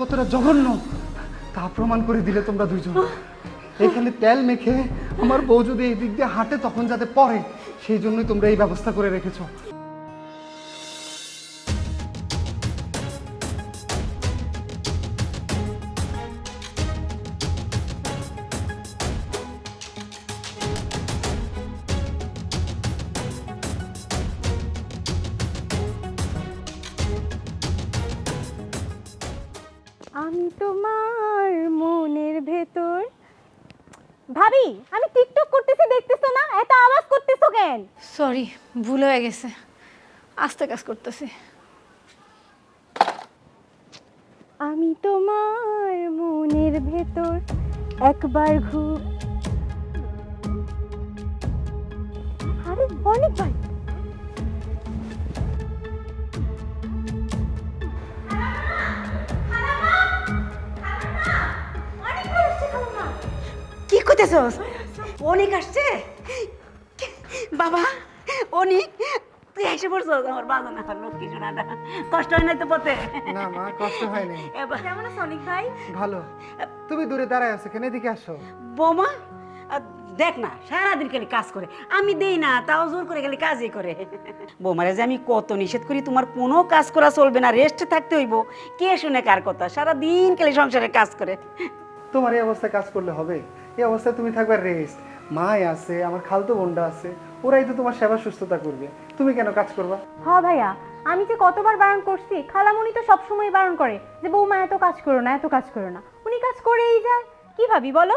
কতটা জঘন্য, তা প্রমাণ করে দিলে তোমরা দুইজন। এখানে তেল মেখে আমার বউ যদি এই দিক দিয়ে হাঁটে, তখন যাতে পরে সেই জন্যই তোমরা এই ব্যবস্থা করে রেখেছো। আমি তোমার মনের ভেতর। ভাবি আমি টিকটক করতেছি দেখতেছো না? এত আওয়াজ করতেছো কেন? সরি ভুল হয়ে গেছে। আস্তে কাজ করতেছি। আমি তোমার মনের ভেতর একবার ঘু আরে অনেক ভাই কি অনেক আসছে? বাবা অনেক তুই এসে পড়ছস আমার বাবা না লক্ষ্মী শোনাটা কষ্ট হয় নাই তো পথে? না মা কষ্ট হয়নি এবার কেমন আছো অনেক ভাই? ভালো। তুমি দূরে দাঁড়ায় আছো কেন এদিকে আসো। বৌমা দেখ না সারাদিন খালি কাজ করে। আমি দেই না তাও জোর করে খালি কাজই করে। বৌমারে যে আমি কত নিষেধ করি তোমার কোনো কাজ করা চলবে না রেস্ট থাকতে হইব। কে শুনে কার কথা? সারাদিন খালি সংসারে কাজ করে। তোমার এই অবস্থায় কাজ করলে হবে? এই অবস্থায় তুমি থাকবে রেস্ট মাই আছে আমার খালতো বোনটা আছে ওরাই তো তোমার সেবা সুস্থতা করবে। তুমি কেন কাজ করবা? হ্যাঁ ভাইয়া আমি যে কতবার বারণ করছি খালামণি তো সবসময় বারণ করে যে বৌমা এত কাজ করো না এত কাজ করো না। উনি কাজ করেই যায়। কি ভাবি বলো?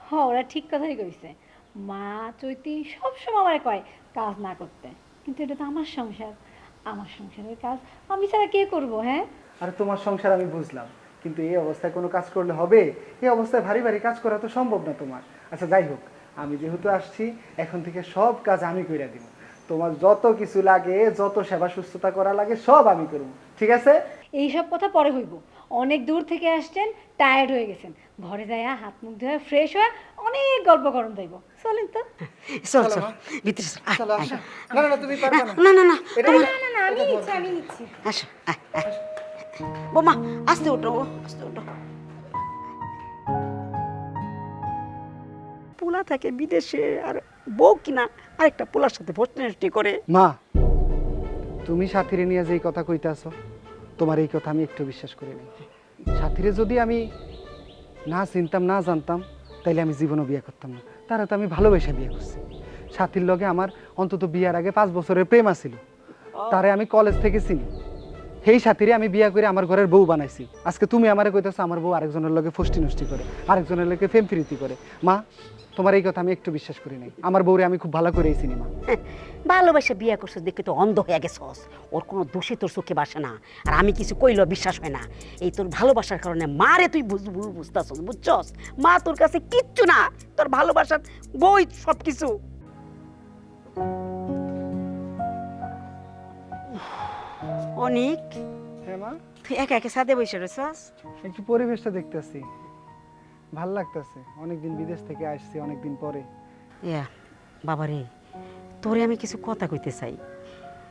হ ওরা ঠিক কথাই কইছে। মা চৈতি সবসময় আমার কয় কাজ না করতে। কিন্তু এটা তো আমার সংসার। আমার সংসারের কাজ আমি ছাড়া কে করব হ্যাঁ? আর তোমার সংসার আমি বুঝলাম। কিন্তু এই অবস্থায় কোনো কাজ করলে হবে? এই অবস্থায় ভারী ভারী কাজ করা তো সম্ভব না তোমার। আচ্ছা যাই হোক আমি যেহেতু আসছি এখন থেকে সব কাজ আমি কইরা দিব। তোমার যত কিছু লাগে যত সেবা সুস্থতা করা লাগে সব আমি করব। ঠিক আছে? এইসব কথা পরে হইব। অনেক দূর থেকে আসছেন টায়ার্ড হয়ে গেছেন। ঘরে যায় হাত মুখ ধুয়ে ফ্রেশ হয়ে অনেক গল্প করুন যাইব চলেন তো। চল চল ভিতরে চল, না না, না তুমি পারবে না। না না না না না আমি নিচ্ছি আমি নিচ্ছি আসো। বৌমা আস্তে ওঠো আস্তে ওঠো পোলা থাকে বিদেশে আর বউ কিনা আরেকটা পোলার সাথে ভর্তি করে। মা তুমি সাথীরে নিয়ে যে এই কথা কইতাছো তোমার এই কথা আমি একটু বিশ্বাস করি নাই। সাথীরে যদি আমি না চিনতাম না জানতাম তাইলে আমি জীবনও বিয়ে করতাম না। তারা তো আমি ভালোবেসে বিয়ে করছি। সাথীর লগে আমার অন্তত বিয়ার আগে পাঁচ বছরের প্রেম আছিল। তারে আমি কলেজ থেকে চিনি। সেই সাথীরে, আমি বিয়া করে আমার ঘরের বউ বানাইছি। আজকে তুমি আমারে কইতেছো আমার বউ আরেকজনের লগে ফষ্টি নষ্টি করে, আরেকজনের লগে ফেম ফিরিতি করে। মা, তোমার এই কথা আমি একটু বিশ্বাস করি নাই। আমার বউরে আমি খুব ভালো করেই চিনি, মা। ভালোবাসা বিয়ে করছ দেখে তো অন্ধ হয়ে গেছস। ওর কোনো দোষী তোর চোখে বাসে না। আর আমি কিছু কইলেও বিশ্বাস হয় না। এই তোর ভালোবাসার কারণে মারে তুই বুঝ বুঝতেছস, বুঝছস? মা তোর কাছে কিচ্ছু না। তোর ভালোবাসার বই সব কিছু অনেক। হ্যাঁ মা? তুই একা একা সাথে বসে রয়েছস? একটু পরিবেশটা দেখতেছি। ভালো লাগতেছে। অনেকদিন বিদেশ থেকে আসছি অনেকদিন পরে। ইয়া বাবারে তোরে আমি কিছু কথা কইতে চাই।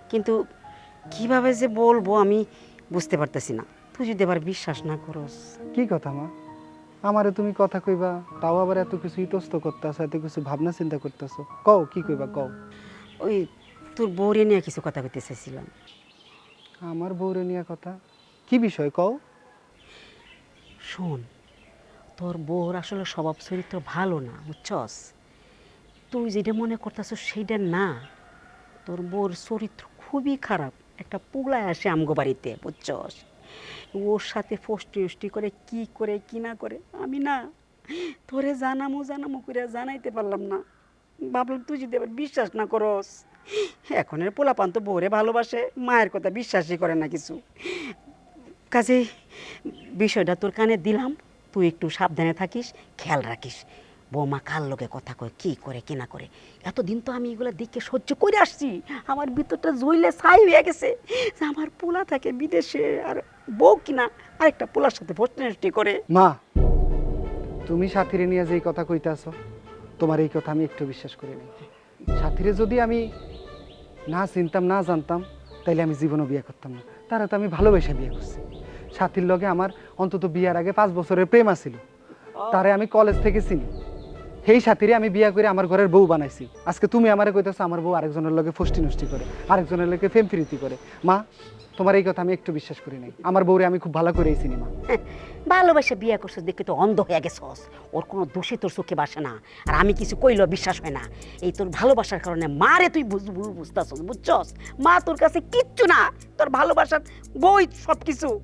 কিন্তু কীভাবে যে বলব আমি বুঝতে পারতেছি না। তুই যদি আবার বিশ্বাস না করস। কি কথা মা? আমারে তুমি কথা কইবা তাও আবার এত কিছু ইতস্ত করতেছ এত কিছু ভাবনা চিন্তা করতেছ। কও কি কইবা কও। ওই তোর বউরে নিয়ে কিছু কথা কইতে চাইছিলাম। আমার বউরে নিয়ে কথা। কি বিষয় কও? শোন, তোর বউর আসলে স্বভাব চরিত্র ভালো না, বুঝছস? তুই যেটা মনে করতেছ সেইটা না। তোর বউর চরিত্র খুবই খারাপ, একটা পোলায় আসে আমগো বাড়িতে, বুঝছস? ওর সাথে ফষ্টি উষ্টি করে কি করে, কি না করে, আমি না। তোরে জানামো জানামো করে জানাইতে পারলাম না। ভাবলাম তুই যদি আবার বিশ্বাস না করস। এখনের পোলাপান তো বউরে ভালোবাসে, মায়ের কথা বিশ্বাসই করে না কিছু। কাজে, বিষয়টা তোর কানে দিলাম, তুই একটু সাবধানে থাকিস, খেয়াল রাখিস। বৌমা কার লোকে কথা কয়, কি করে, কি না করে। এতদিন তো আমি এগুলো দেখে সহ্য করে আসছি। আমার ভিতরটা জইলে ছাই হয়ে গেছে যে আমার পোলা থাকে বিদেশে আর বউ কিনা আরেকটা পোলার সাথে ভর্তি করে। মা, তুমি সাথীরে নিয়ে যে এই কথা কইতাছ, তোমার এই কথা আমি একটু বিশ্বাস করি নাই। সাথীরে যদি আমি না চিনতাম না জানতাম তাইলে আমি জীবনও বিয়ে করতাম না। তারা তো আমি ভালোবেসে বিয়ে করছি। সাথীর লগে আমার অন্তত বিয়ার আগে পাঁচ বছরের প্রেম আছিল। তারে আমি কলেজ থেকে চিনি। সেই সাথীরে, আমি বিয়া করে আমার ঘরের বউ বানাইছি। আজকে তুমি আমারে কইতেছো আমার বউ আরেকজনের লগে ফষ্টি নষ্টি করে, আরেকজনের লগে ফেম ফিরিতি করে। মা, তোমার এই কথা আমি একটু বিশ্বাস করি নাই। আমার বউরে আমি খুব ভালো করেই চিনি, মা। ভালোবাসে বিয়ে করছিস দেখে তো অন্ধ হয়ে গেছস। ওর কোনো দোষে তোর চোখে বাসে না। আর আমি কিছু কইলেও বিশ্বাস হয় না। এই তোর ভালোবাসার কারণে মারে তুই বুঝ- বুঝ- বুঝতাছস, বুঝছস? মা তোর কাছে কিচ্ছু না। তোর ভালোবাসার বই সব কিছু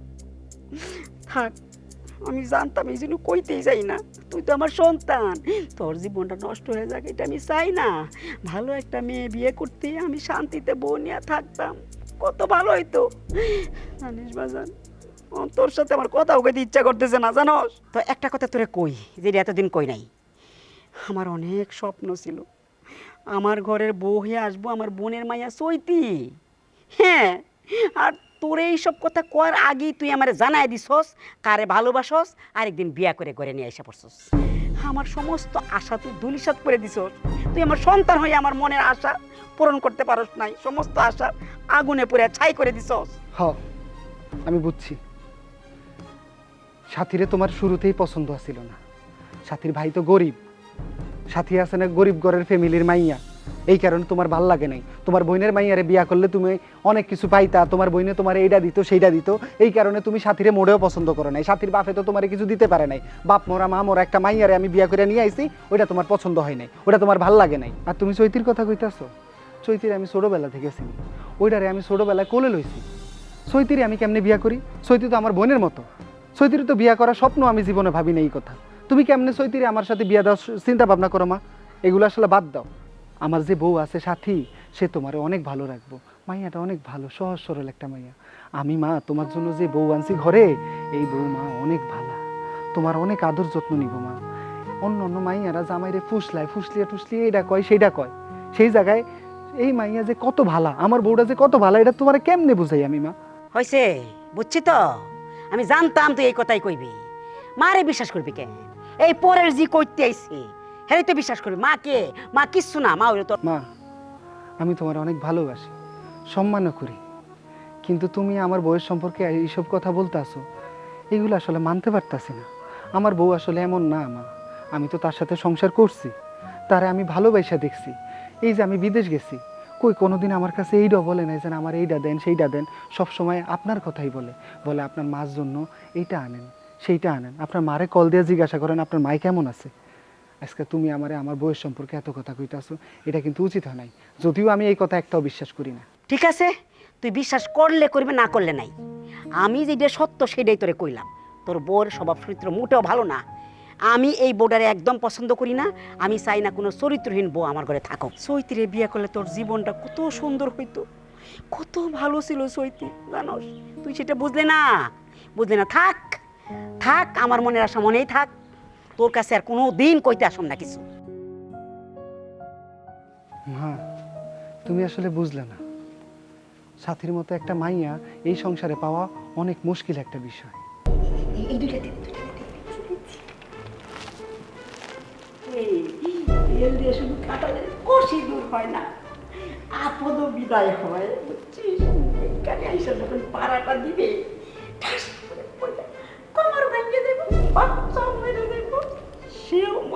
থাক। আমি জানতাম এই জন্য কইতেই যাই না। তুই তো আমার সন্তান। তোর জীবনটা নষ্ট হয়ে যাক এটা আমি চাই না। ভালো একটা মেয়ে বিয়ে করতে আমি শান্তিতে বউ নিয়ে থাকতাম। কত ভালো হইতো। জানিস বাজান তোর সাথে আমার কথা ওকে ইচ্ছা করতেছে না জানোস? তো একটা কথা তোরে কই যেটা এতদিন কই নাই? আমার অনেক স্বপ্ন ছিল। আমার ঘরের বউ হয়ে আসব আমার বোনের মাইয়া সইতি হ্যাঁ আর তোর এইসব কথা কর আগেই তুই আমার জানাই দিছস, কারে ভালোবাসস, আরেকদিন বিয়া করে ঘরে নিয়ে এসে পড়ছস। আমার সমস্ত আশা তুই ধুলিসাত করে দিছস। তুই আমার সন্তান হয়ে আমার মনের আশা পূরণ করতে পারস নাই, সমস্ত আশা আগুনে পড়ে ছাই করে দিছস। হ, আমি বুঝছি। সাথীরে তোমার শুরুতেই পছন্দ আছিল না। সাথীর ভাই তো গরিব। সাথী আছে না গরিব ঘরের ফ্যামিলির মাইয়া। এই কারণে তোমার ভালো লাগে নাই। তোমার বোনের মাইয়ারে বিয়া করলে তুমি অনেক কিছু পাইতা, তোমার বইনে তোমার এইটা দিত সেইটা দিত। এই কারণে তুমি সাথীরে মোড়েও পছন্দ করো নাই। সাথীর বাপে তো তোমার কিছু দিতে পারে নাই। বাপ মোরা, মা মোরা একটা মাইয়ারে আমি বিয়া করে নিয়ে আইছি ওইটা তোমার পছন্দ হয় নাই। ওটা তোমার ভালো লাগে নাই। আর তুমি চৈতির কথা কইতাছো? চৈতির আমি ছোটবেলা থেকে চিনি। ওইটারে আমি ছোটবেলায় কোলে লইছি। সৈতিরে আমি কেমনে বিয়া করি? সৈতি তো আমার বোনের মতো। সৈতিরে তো বিয়া করার স্বপ্ন আমি জীবনে ভাবি না এই কথা। তুমি কেমনে সৈতিরে আমার সাথে বিয়া দেওয়ার চিন্তা ভাবনা করো মা? এগুলো আসলে বাদ দাও। আমার যে বউ আছে সাথী, সে তোমার অনেক ভালো রাখব। মাইয়াটা অনেক ভালো, সহজ, সরল একটা মাইয়া। আমি মা, তোমার জন্য যে বউ আনছি ঘরে, এই বউ মা অনেক ভালো। তোমার অনেক আদর যত্ন নিব মা। অন্য অন্য মাইয়ারা জামাইরে ফুসলায়, ফুসলিয়ে টুসলিয়ে এইটা কয় সেইটা কয়। সেই জায়গায় এই মাইয়া যে কত ভালা, আমার বউটা যে কত ভালো, এটা তোমার কেমনে বুঝাই আমি, মা? হয়েছে বুঝছি তো? আমি জানতাম তুই এই কথাই কইবি। মারে বিশ্বাস করবি কে এই পরের জি কইতে আইছি হ্যাঁ তো বিশ্বাস করবি মা কে? মা কিচ্ছু না, মা হইল তোর মা, আমি তোমার অনেক ভালোবাসি, সম্মানও করি। কিন্তু তুমি আমার বউয়ের সম্পর্কে এইসব কথা বলতে আসো এগুলো আসলে মানতে পারতাছি না। আমার বউ আসলে এমন না, মা। আমি তো তার সাথে সংসার করছি, তারে আমি ভালোবাসা দেখছি। এই যে আমি বিদেশ গেছি, কই কোনোদিন আমার কাছে এইটা বলে নাই যে আমার এইটা দেন সেইটা দেন। সব সময় আপনার কথাই বলে বলে আপনার মার জন্য এইটা আনেন, সেইটা আনেন। আপনার মারে কল দিয়ে জিজ্ঞাসা করেন, আপনার মাই কেমন আছে? আজকে তুমি আমারে আমার বউয়ের সম্পর্কে এত কথা কইতাছো এটা কিন্তু উচিত হয় নাই। যদিও আমি এই কথা একটাও বিশ্বাস করি না। ঠিক আছে? তুই বিশ্বাস করলে করবে না করলে নাই। আমি যেটা সত্য সেটাই তোরে কইলাম। তোর বউর স্বভাব চরিত্র মোটেও ভালো না। আমি এই বউটারে একদম পছন্দ করি না। আমি চাই না কোনো চরিত্রহীন বউ আমার ঘরে থাকুক। চৈতিরে বিয়ে করলে তোর জীবনটা কত সুন্দর হইতো। কত ভালো ছিল চৈতি জানোস? তুই সেটা বুঝলে না? বুঝলে না? থাক। থাক আমার মনের আশা মনেই থাক। তোর কাছে আর কোনো দিন কইতে আসুন না কিছু। মা তুমি আসলে বুঝলে না। সাথীর মতো একটা মাইয়া এই সংসারে পাওয়া অনেক মুশকিল একটা বিষয়। তেল দিয়ে শুধু কাটালে কষি দূর হয় না আপদও বিদায় হয় বুঝছিস? এখানে আইসা যখন পাড়াটা দিবে ঠাস করে কোমর ভেঙে দেবো বাচ্চা মরে দেবো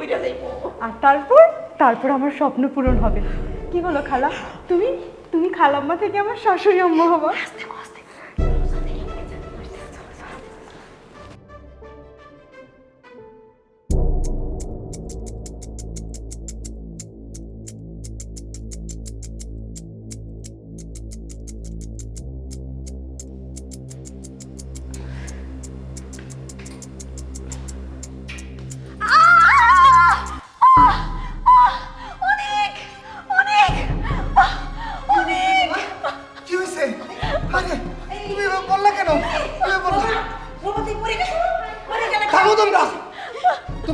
সেও মরে আর তারপর? তারপর আমার স্বপ্ন পূরণ হবে। কি হলো খালা? তুমি? তুমি খালাম্মা থেকে আমার শাশুড়ি আম্মা হবা।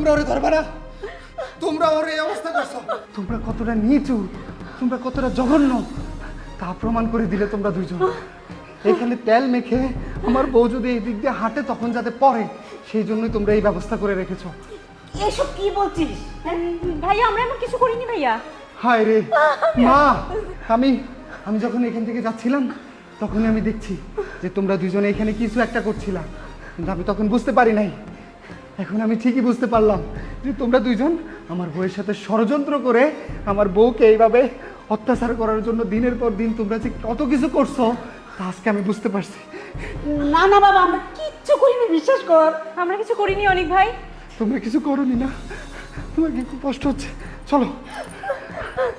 তোমরা ওরে ধরবা না? তোমরা ওর এই অবস্থা করছ। তোমরা কতটা নিচু তোমরা কতটা জঘন্য তা প্রমাণ করে দিলে তোমরা দুইজন। এখানে তেল মেখে আমার বউ যদি এই দিক দিয়ে হাঁটে তখন যাতে পড়ে সেই জন্যই তোমরা এই ব্যবস্থা করে রেখেছো। এসব কি বলছিস? ভাইয়া আমরা এমন কিছু করিনি ভাইয়া। হায় রে মা আমি আমি যখন এখান থেকে যাচ্ছিলাম তখনই আমি দেখছি যে তোমরা দুজনে এখানে কিছু একটা করছিলা কিন্তু আমি তখন বুঝতে পারি নাই। এখন আমি ঠিকই বুঝতে পারলাম যে তোমরা দুইজন আমার বউয়ের সাথে ষড়যন্ত্র করে আমার বউকে এইভাবে অত্যাচার করার জন্য দিনের পর দিন তোমরা যে কত কিছু করছ তা আজকে আমি বুঝতে পারছি। না না বাবা আমরা কিচ্ছু করিনি বিশ্বাস কর। আমরা কিছু করিনি অনেক ভাই। তোমরা কিছু করোনি না। তোমার কি খুব কষ্ট হচ্ছে? চলো।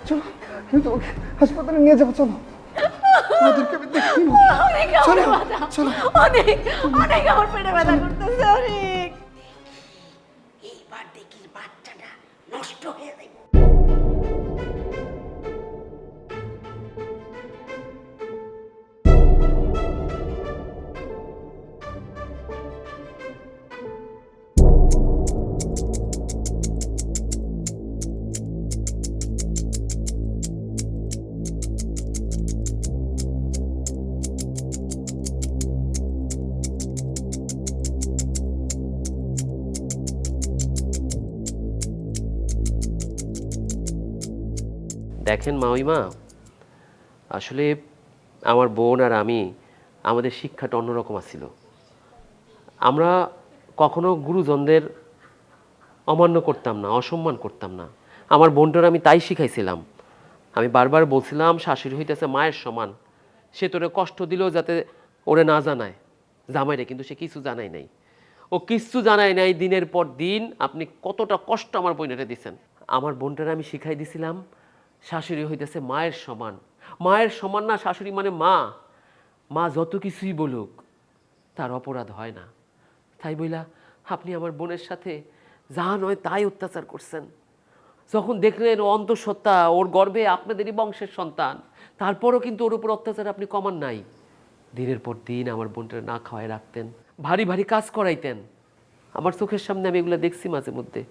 চলো আমি তোমাকে হাসপাতালে নিয়ে যাব চলো। আমি দেখি চলো চলো। অনেক অনেক আমার পেটে ব্যথা করতেছে অনেক। বাচ্চাটা নষ্ট দেখেন মাউইমা আসলে আমার বোন আর আমি আমাদের শিক্ষাটা অন্যরকম আছিল। আমরা কখনো গুরুজনদের অমান্য করতাম না, অসম্মান করতাম না। আমার বোনটার আমি তাই শিখাইছিলাম। আমি বারবার বলছিলাম, শাশুড়ি হইতেছে মায়ের সমান। সে তোরে কষ্ট দিলেও যাতে ওরে না জানায়। জামাইরে কিন্তু সে কিছু জানাই নাই। ও কিচ্ছু জানাই নাই, দিনের পর দিন আপনি কতটা কষ্ট আমার বোনেরে দিছেন। আমার বোনটারে আমি শিখাই দিছিলাম শাশুড়ি হইতেছে মায়ের সমান। মায়ের সমান না, শাশুড়ি মানে মা। মা যত কিছুই বলুক, তার অপরাধ হয় না। তাই বইলা, আপনি আমার বোনের সাথে যা নয় তাই অত্যাচার করছেন। যখন দেখলেন অন্তঃসত্ত্বা, ওর গর্ভে আপনাদেরই বংশের সন্তান, তারপরও কিন্তু ওর উপর অত্যাচার আপনি কমান নাই। দিনের পর দিন আমার বোনটা না খাওয়ায় রাখতেন, ভারী ভারী কাজ করাইতেন। আমার চোখের সামনে আমি এগুলো দেখছি মাঝে মধ্যে।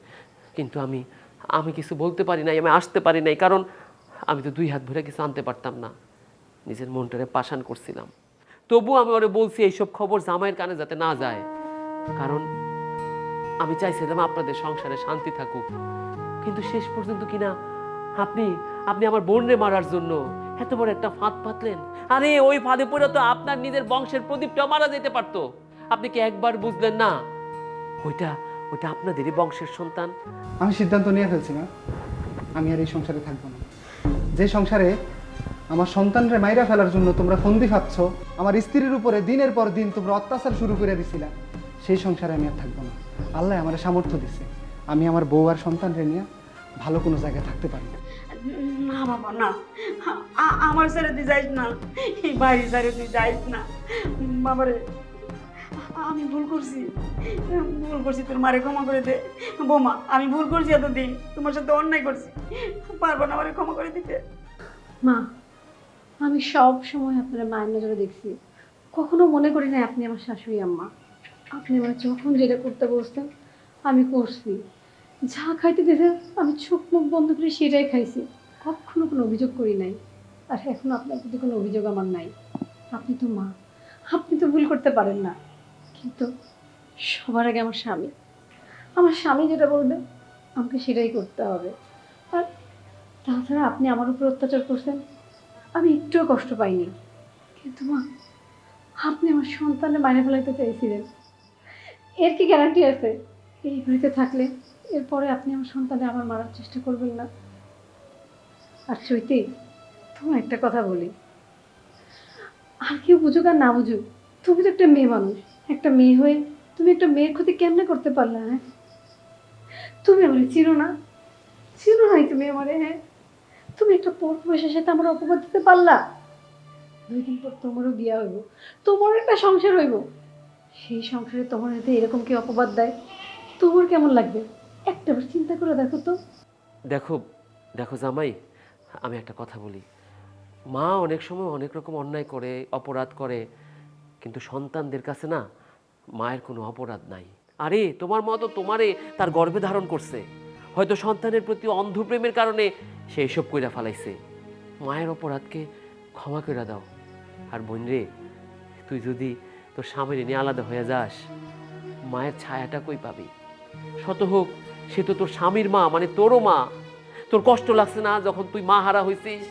কিন্তু আমি আমি কিছু বলতে পারি নাই, আমি আসতে পারি নাই, কারণ আমি তো দুই হাত ভরে কিছু আনতে পারতাম না। নিজের মনটারে পাশান করছিলাম। তবু আমি ওরে বলছি, এইসব খবর জামাইয়ের কানে যাতে না যায়। কারণ আমি চাইছিলাম আপনাদের সংসারে শান্তি থাকুক। কিন্তু শেষ পর্যন্ত কিনা আপনি আপনি আমার বোনরে মারার জন্য এত বড় একটা ফাঁদ পাতলেন। আরে, ওই ফাঁদে পড়ে তো আপনার নিজের বংশের প্রদীপটা মারা যেতে পারতো। আপনি কি একবার বুঝলেন না? ওইটা ওইটা আপনাদেরই বংশের সন্তান। আমি সিদ্ধান্ত নিয়ে ফেলছি না আমি আর এই সংসারে থাকব না। যে সংসারে আমার সন্তানরে মাইরা ফেলার জন্য তোমরা ফন্দি ভাবছ আমার স্ত্রীর উপরে দিনের পর দিন তোমরা অত্যাচার শুরু করে দিছিলা সেই সংসারে আমি আর থাকব না। আল্লাহ আমার সামর্থ্য দিছে। আমি আমার বউ আর সন্তানরে নিয়ে ভালো কোনো জায়গায় থাকতে পারি না। বাবা না। আমার ছেড়ে তুই যাইস না। এই বাড়ি ছেড়ে তুই যাইস না। বাবারে আমি ভুল করছি। ভুল করছি, তোর মারে ক্ষমা করে দে। বোমা, আমি ভুল করছি এতদিন, তোমার সাথে অন্যায় করছি। পারব না আমারে ক্ষমা করে দিতে। মা, আমি সব সময় আপনার মায়ের নজরে দেখছি। কখনো মনে করি না আপনি আমার শাশুড়ি, আম্মা। আপনি আমার যখন যেটা করতে বসতেন আমি করছি। যা খাইতে দিতে আমি চোখ মুখ বন্ধ করে সেটাই খাইছি। কখনো কোনো অভিযোগ করি নাই। আর এখন আপনার প্রতি কোনো অভিযোগ আমার নাই। আপনি তো মা, আপনি তো ভুল করতে পারেন না। কিন্তু সবার আগে আমার স্বামী। আমার স্বামী যেটা বলবে, আমাকে সেটাই করতে হবে। আর তাছাড়া আপনি আমার উপর অত্যাচার করছেন, আমি একটুও কষ্ট পাইনি। কিন্তু মা, আপনি আমার সন্তানের মাইনে ফেলাইতে চাইছিলেন। এর কি গ্যারান্টি আছে? এই বাড়িতে থাকলে এরপরে আপনি আমার সন্তানে আমার মারার চেষ্টা করবেন না। আর চৈতি তোমার একটা কথা বলি। আর কেউ বুঝুক আর না বুঝুক, তুমি তো একটা মেয়ে মানুষ। একটা মেয়ে হয়ে তুমি একটা মেয়ের ক্ষতি কেমনে করতে পারলে হ্যাঁ? তুমি আমার চিনো না। চিনো নাই তুমি আমারে হ্যাঁ? তুমি একটা পর পুরুষের সাথে আমার অপবাদ দিতে পারলা? দুই দিন পর তোমারও বিয়া হইব তোমার একটা সংসার হইব। সেই সংসারে তোমার যদি এরকম কি অপবাদ দেয়? তোমার কেমন লাগবে? একটাবার চিন্তা করে দেখো তো। দেখো দেখো জামাই, আমি একটা কথা বলি। মা অনেক সময় অনেক রকম অন্যায় করে, অপরাধ করে, কিন্তু সন্তানদের কাছে না মায়ের কোনো অপরাধ নাই। আরে, তোমার মা তো তোমারে তার গর্ভে ধারণ করছে। হয়তো সন্তানের প্রতি অন্ধপ্রেমের কারণে সে এসব কইরা ফেলাইছে। মায়ের অপরাধকে ক্ষমা করে দাও। আর বোন রে, তুই যদি তোর স্বামীর নিয়ে আলাদা হয়ে যাস, মায়ের ছায়াটা কই পাবি? শত হোক, সে তো তোর স্বামীর মা মানে তোরও মা। তোর কষ্ট লাগছে না যখন তুই মা হারা হয়েছিস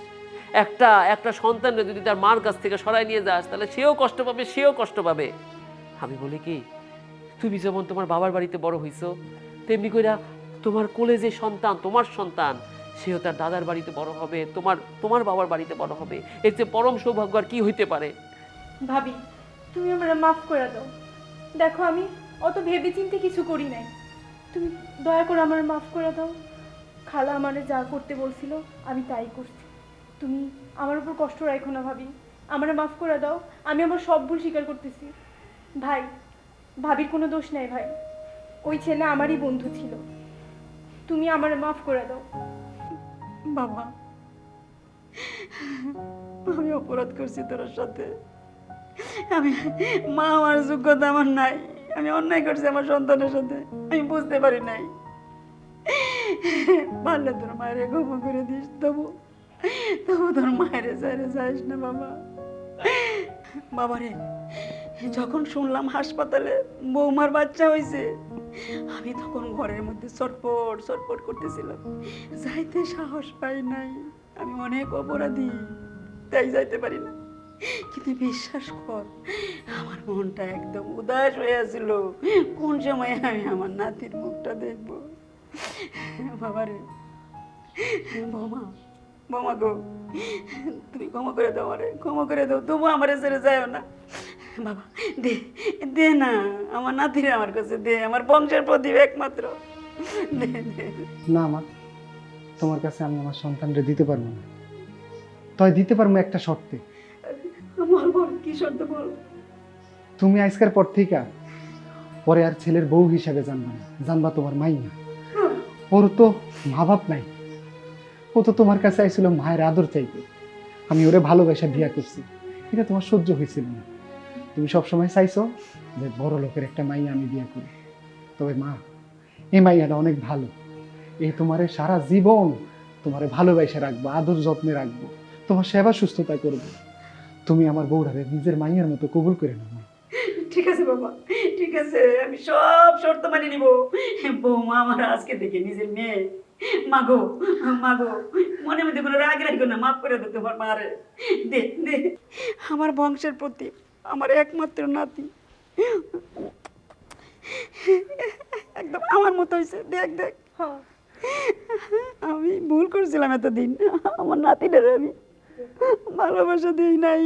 একটা একটা সন্তানরে যদি তার মার কাছ থেকে সরাই নিয়ে যাস, তাহলে সেও কষ্ট পাবে, সেও কষ্ট পাবে। আমি বলি কি, তুমি যেমন তোমার বাবার বাড়িতে বড় হইছো, তেমনি কইরা তোমার কোলে যে সন্তান, তোমার সন্তান, সেও তার দাদার বাড়িতে বড় হবে, তোমার তোমার বাবার বাড়িতে বড় হবে। এর চেয়ে পরম সৌভাগ্য আর কি হইতে পারে? ভাবি, তুমি আমার মাফ করে দাও। দেখো, আমি অত ভেবে চিন্তে কিছু করি নাই। তুমি দয়া করে আমার মাফ করে দাও। খালা আমারে যা করতে বলছিল, আমি তাই করছি। তুমি আমার উপর কষ্ট রাখো না ভাবি। আমারে মাফ করে দাও, আমি আমার সব ভুল স্বীকার করতেছি। ভাই, ভাবির কোনো দোষ নাই ভাই। ওই ছেলে আমারই বন্ধু ছিল। তুমি আমার মাফ করে দাও। বাবা, আমি অপরাধ করছি তোর সাথে। আমি, মা আমার যোগ্যতা আমার নাই। আমি অন্যায় করছি আমার সন্তানের সাথে। আমি বুঝতে পারি নাই। পারলে তোর মায়ের ক্ষমা করে দিস, তবু তবু তোর মায়ের সাইরে যাইস না বাবা। বাবারে যখন শুনলাম হাসপাতালে বৌমার বাচ্চা হয়েছে, আমি তখন ঘরের মধ্যে চটপট চটপট করতেছিলাম। যাইতে সাহস পাই নাই। আমি অনেক অপরাধী, তাই যাইতে পারি না। কিন্তু বিশ্বাস কর, আমার মনটা একদম উদাস হয়ে আছিল। কোন সময় আমি আমার নাতির মুখটা দেখব? বাবারে, বৌমা বৌমা গো, তুমি ক্ষমা করে দাও আমারে, ক্ষমা করে দাও তবু আমারে ছেড়ে যাও না। বাবা দে দে না আমার নাতিরে আমার কাছে দে আমার বংশের প্রদীপ একমাত্র। দে দে। না মা তোমার কাছে আমি আমার সন্তানরে দিতে পারব না। তয় দিতে পারব একটা শর্তে। আমার বল কি শর্ত বল? তুমি আজকের পর থেকে পরে আর ছেলের বউ হিসাবে জানবা না। জানবা তোমার মাই না। ওর তো মা বাপ নাই। ও তো তোমার কাছে আইছিল মায়ের আদর চাইতে। আমি ওরে ভালোবাসা বিয়া করছি। এটা তোমার সহ্য হয়েছিল না। তুমি সবসময় চাইছো যে বড় লোকের একটা মাইয়া আমি বিয়ে করি। তবে মা এই মাইয়াটা অনেক ভালো। এই তোমারে সারা জীবন তোমারে ভালোবাসা রাখব আদর যত্নে রাখব তোমার সেবা সুস্থতা করব। তুমি আমার বউরারে নিজের মাইয়ার মতো কবুল করে নাও ঠিক আছে বাবা ঠিক আছে আমি সব শর্ত মানিয়ে নিব। বৌমা আমার আজকে দেখে নিজের মেয়ে। মাগো মাগো মনে মধ্যে কোনো রাগ রাখো না মাফ করে দে তোমার মারে। দে দে। আমার বংশের প্রতি আমার একমাত্র নাতি। একদম আমার মতো হয়েছে দেখ দেখ। আমি ভুল করছিলাম এতদিন। আমার নাতিটারে আমি ভালোবাসা দিই নাই।